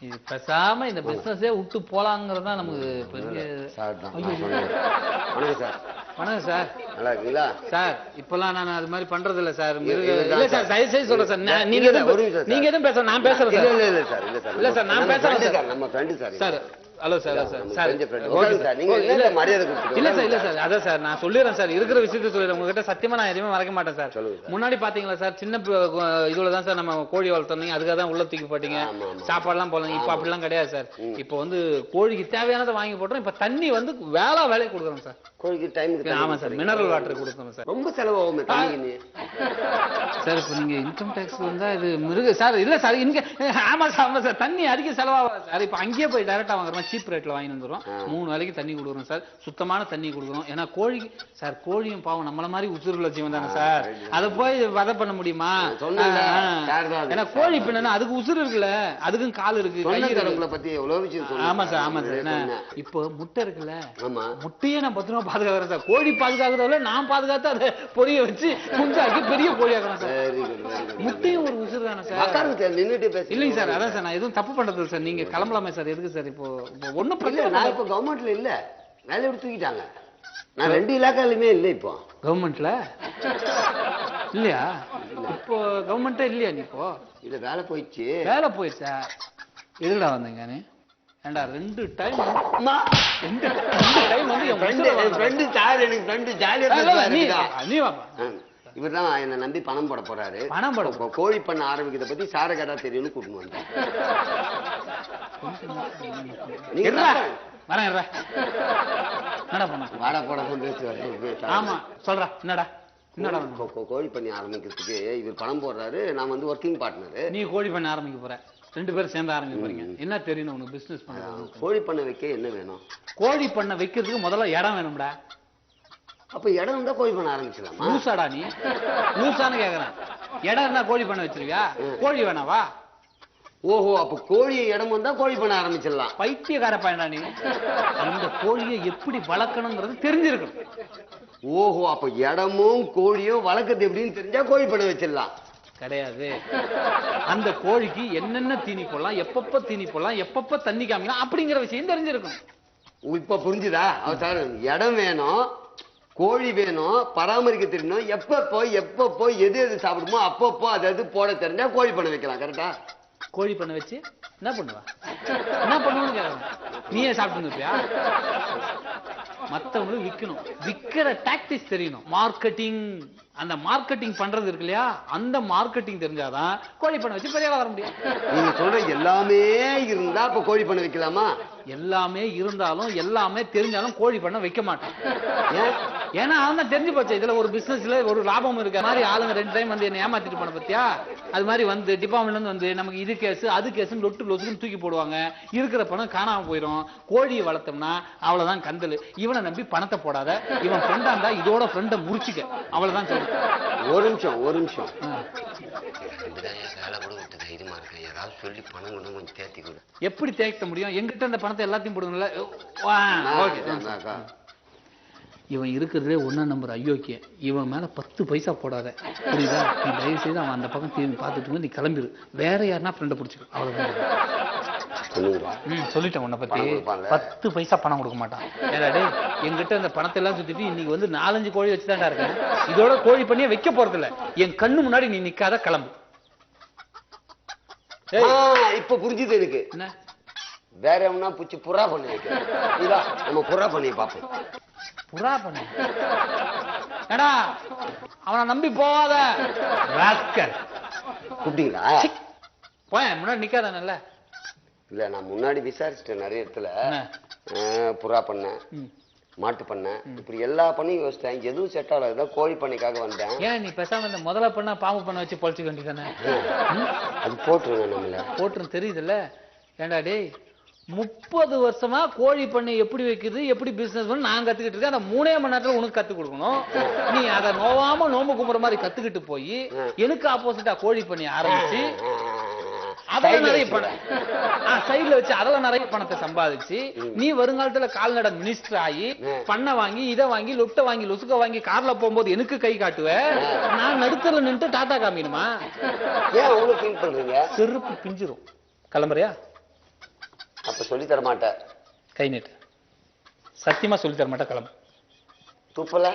இது பேசாம இந்த பிசினஸே விட்டு போலாங்கிறது நமக்கு பெரிய. வணக்கம் சார். வணக்கம் சார். நல்லா இருக்கீங்களா? சார் இப்பெல்லாம் நான் அது மாதிரி பண்றது இல்ல சார் இல்ல, சார். தயவு செய்து சொல்றேன் சார். நீங்க எதுவும். நீங்க எதுவும் பேச நான் பேசுறேன் இல்ல சார். இல்ல சார். இல்ல சார். நான் பேசுறேன். சார். நம்ம friend sir. Sir hello sir sir sir. Okay sir. நீங்க இல்ல, மரியாதை சார் இல்ல சார் அதான் சார் நான் சொல்லிடுறேன் சார் இருக்கிற விஷயத்த சொல்லிடுறேன். உங்ககிட்ட சத்தியமா நான் எதுவுமே மறக்க மாட்டேன் சார். முன்னாடி பாத்தீங்களா சார் சின்ன இதுல தான் சார் நம்ம கோழி வளர்த்தோம் அதுக்காக தான் உள்ள தூக்கி போட்டீங்க. சாப்பாடுலாம் போடலாம் இப்ப. அப்படிலாம் கிடையாது சார். இப்போ வந்து கோழிக்கு தேவையானதை வாங்கி போடுறோம் இப்ப தண்ணி வந்து வேலை வேலையை கொடுக்குறோம் சார் கோழிக்கு டைமுக்கு ஆமா சார் மினரல் வாட்டர் கொடுக்குறோம் சார் ரொம்ப செலவாகுமே சார் இப்போ நீங்க இன்கம் டேக்ஸ் வந்தா இது மிருக சார் இல்ல சார் இங்க ஆமா சார் ஆமா சார் தண்ணி அதிக செலவாகாது சார் இப்போ அங்கேயே போய் டைரக்டா வாங்குறோம் சீப் ரேட்ல வாங்கி வந்துடுறோம். மூணு வேளைக்கு தண்ணி கொடுக்குறோம் சார். சுத்தமான தண்ணி கொடுக்குறோம். ஏன்னா கோழிக்கு சார் கோழியும் பாவம் நம்மள மாதிரி உசுருள்ள ஜீவன் தானே சார். அதை போய் வதை பண்ண முடியுமா. ஏன்னா கோழி என்னன்னா அதுக்கு உசுறு இருக்குல்ல. அதுக்கும் கால் இருக்கு பத்தி ஆமா சார் ஆமா சார். இப்போ முட்டை இருக்குல்ல. முட்டையே நான் பத்திரமா பாதுகாக்கிறேன் சார். கோழி பாதுகாக்கிறத விட நான் பாதுகாத்து அதை பொரிய வச்சு குஞ்சாக்கி பெரிய கோழி ஆக்கிறேன் சார். முட்டையும் ஒரு உசுறு தானே சார்? இல்லைங்க சார் அதான் சார் நான் எதுவும் தப்பு பண்றது இல்ல சார். நீங்க கிளம்பலாமே சார். எதுக்கு சார் இப்போ இல்ல பிரச்சனை நான் இப்ப கவர்மெண்ட்ல இல்ல. வேலையை விட்டு தூக்கிட்டாங்க. நான் ரெண்டு இலாக்காலுமே இல்ல இப்போ. கவர்மெண்ட்ல இல்லையா? இப்போ கவர்மெண்ட்டே இல்லையா நீ இப்போ? இல்ல வேலை போயிடுச்சு. வேலை போயிடுச்சா? எதுடா வந்தீங்க நீ? ஏண்டா ரெண்டு டைம் அம்மா, ரெண்டு டைம் வந்து என் friend சார் எனக்கு ஃப்ரெண்டு ஜாலியா இல்ல, இல்ல, பேசுவாரு நீ இதுதா. நீ வாப்பா. இவர் தான் என்னை நம்பி பணம் போட போறாரு. பணம் போட கோழி பண்ண ஆரம்பிக்கிறத பத்தி சார கேட்டா தெரியும்னு கூட்டிட்டு வந்தேன் பண்ண? பண்ண? கோழி பண்ணி ஆரம்பிக்கிறதுக்கு இவர் பணம் போடுறாரு. நான் வந்து ஒர்க்கிங் பார்ட்னரு நீ கோழி பண்ண ஆரம்பிக்க போற. ரெண்டு பேரும் சேர்ந்து ஆரம்பிக்க போறீங்க. என்ன தெரியணும் உனக்கு பிசினஸ் பண்றது? கோழி பண்ண வைக்க என்ன வேணும்? கோழி பண்ண வைக்கிறதுக்கு முதல்ல இடம் வேணும்டா. அப்ப இடம் இருந்தா கோழி பண்ண ஆரம்பிச்சலாமா லூசாடா நீ? லூசான்னு கேக்குறேன். இடம் இருந்தா கோழி பண்ண வச்சிருவியா? கோழி வேணாவா ஓஹோ அப்ப கோழி இடம் வந்தா கோழி பண்ண ஆரம்பிச்சிடலாம். பைத்தியக்கார பையனா நீ. அந்த கோழியை எப்படி வளர்க்கணுங்கிறது தெரிஞ்சிருக்கணும். ஓஹோ அப்ப இடமும் கோழியும் வளர்க்கறது எப்படின்னு தெரிஞ்சா கோழி பண்ண வச்சிடலாம். கிடையாது. அந்த கோழிக்கு என்னென்ன தீனி போடலாம் எப்பப்ப தீனி போடலாம் எப்பப்ப தண்ணி காமிக்கலாம் அப்படிங்கிற விஷயம் தெரிஞ்சிருக்கணும். இப்ப புரிஞ்சுதா? சார் இடம் வேணும் கோழி வேணும் பராமரிக்க தெரியணும். எப்பப்போ எப்பப்போ எது எது சாப்பிடுமோ அப்பப்போ அது அது போட தெரிஞ்சா கோழி பண்ண வைக்கலாம் கரெக்டா கோழி பண்ண வச்சு என்ன பண்ணுவா? என்ன கேக்குறேன் நீயே சாப்பிட்டு இருப்பியா மத்தவங்களுக்கு விக்கணும். விக்கிற டாக்டிக்ஸ் தெரியணும். மார்க்கெட்டிங் அந்த மார்க்கெட்டிங் பண்றது இருக்கு இல்லையா? அந்த மார்க்கெட்டிங் தெரிஞ்சாதான் கோழி பண்ண வச்சு பெரிய வர முடியும். நீங்க சொல்ற எல்லாமே இருந்தா அப்ப கோழி பண்ண வைக்கலாமா? எல்லாமே இருந்தாலும் எல்லாமே தெரிஞ்சாலும் கோழி பண்ண வைக்க மாட்டான். ஏன் ஏன்னா அவன் தெரிஞ்சு போச்சு. இதுல ஒரு பிசினஸ்ல ஒரு லாபம் இருக்க மாதிரி ஆளுங்க ரெண்டு டைம் வந்து என்ன ஏமாத்திட்டு போன பத்தியா? அது மாதிரி வந்து டிபார்ட்மெண்ட்ல இருந்து வந்து நமக்கு இது கேஸ் அது கேஸ் லொட்டு லொசுக்குன்னு தூக்கி போடுவாங்க. இருக்கிற பணம் காணாம போயிடும் கோழியை வளர்த்தோம்னா அவ்வளவுதான் கந்தல். இவனை நம்பி பணத்தை போடாத. இவன் ஃப்ரெண்டா இருந்தா இதோட ஃப்ரெண்டை முறிச்சுக்க. அவ்வளவுதான் சொல்றேன். ஒரு நிமிஷம் ஒரு நிமிஷம். சொல்லி எப்படி தேய்க்க முடியும்? எங்கிட்ட அந்த பணத்தை எல்லாத்தையும் போடுங்கல்ல. ஓகே. இவன் இருக்கிறதுலே ஒன்னா நம்பர் அயோக்கிய இவன் மேல பத்து பைசா போடாத. புரியுதா? நீ தயவு செய்து அவன் அந்த பக்கம் திரும்பி பார்த்துட்டு நீ கிளம்பிடு வேற யாருன்னா ஃப்ரெண்டை பிடிச்சிக்கோ. ம் சொல்லிட்டேன் உன்னை கொடுப்பான்ல? பத்து பைசா பணம் கொடுக்க மாட்டான். ஏடா டேய் என்கிட்ட இந்த பணத்தை எல்லாம் சுத்திட்டு இன்னைக்கு வந்து நாலஞ்சு கோழி வச்சுதான்டா இருக்கேன். இதோட கோழி பண்ணியே வைக்க போறது இல்ல என் கண்ணு முன்னாடி நீ நிக்காத கிளம்பு. இப்ப புரிஞ்சுது எனக்கு. என்ன? வேற எவனா பூச்சி புறா பண்ணி வைக்கிறேன் இதா நம்ம புறா பண்ணி பார்ப்போம். புறா பண்ண. ஏடா அவனை நம்பி போவாத. ராஸ்கல். கூப்பிட்டீங்களா? போயேன் முன்னாடி நிக்காதானல்ல? இல்ல நான் முன்னாடி விசாரிச்சிட்டேன் நிறைய இடத்துல. புறா பண்ணேன். மாட்டு பண்ணேன். இப்படி எல்லா பண்ணையும் யோசிச்சேன் எதுவும் செட் ஏதோ கோழி பண்ணைக்காக வந்தேன் ஏன் நீ பேசாம இந்த முதல்ல பண்ண பாம்பு பண்ண வச்சு பொழைச்சிக்க வேண்டியதானே அது போட்டுருங்க நம்மள. போட்டுரும் தெரியுதுல்ல? ஏண்டா டேய் முப்பது வருஷமா கோழி பண்ணை எப்படி வைக்கிறது எப்படி பிசினஸ் பண்ண நான் கத்துக்கிட்டு இருக்கேன். அந்த மூணே மணி நேரத்துல உனக்கு கத்து கொடுக்கணும். நீ அதை நோவாம நோம்பு கும்புற மாதிரி கத்துக்கிட்டு போய் எனக்கு ஆப்போசிட்டா கோழி பண்ணி ஆரம்பிச்சு அதுல நிறைய பணம். சைடுல வச்சு அதுல நிறைய பணத்தை சம்பாதிச்சு நீ வருங்காலத்துல கால்நடை மினிஸ்டர் ஆகி பண்ண வாங்கி இதை வாங்கி லொட்டை வாங்கி லொசுக்க வாங்கி கார்ல போகும்போது எனக்கு கை காட்டுவ? நான் நடுத்தல நின்னுட்டு டாடா காமிக்கணுமா? ஏன் செருப்பு பிஞ்சிரும். கிளம்புறியா? அப்ப சொல்லி தர மாட்டேன் கை நீட்டு. சத்தியமா சொல்லி தர மாட்டேன் கிளம்பு. துப்பல?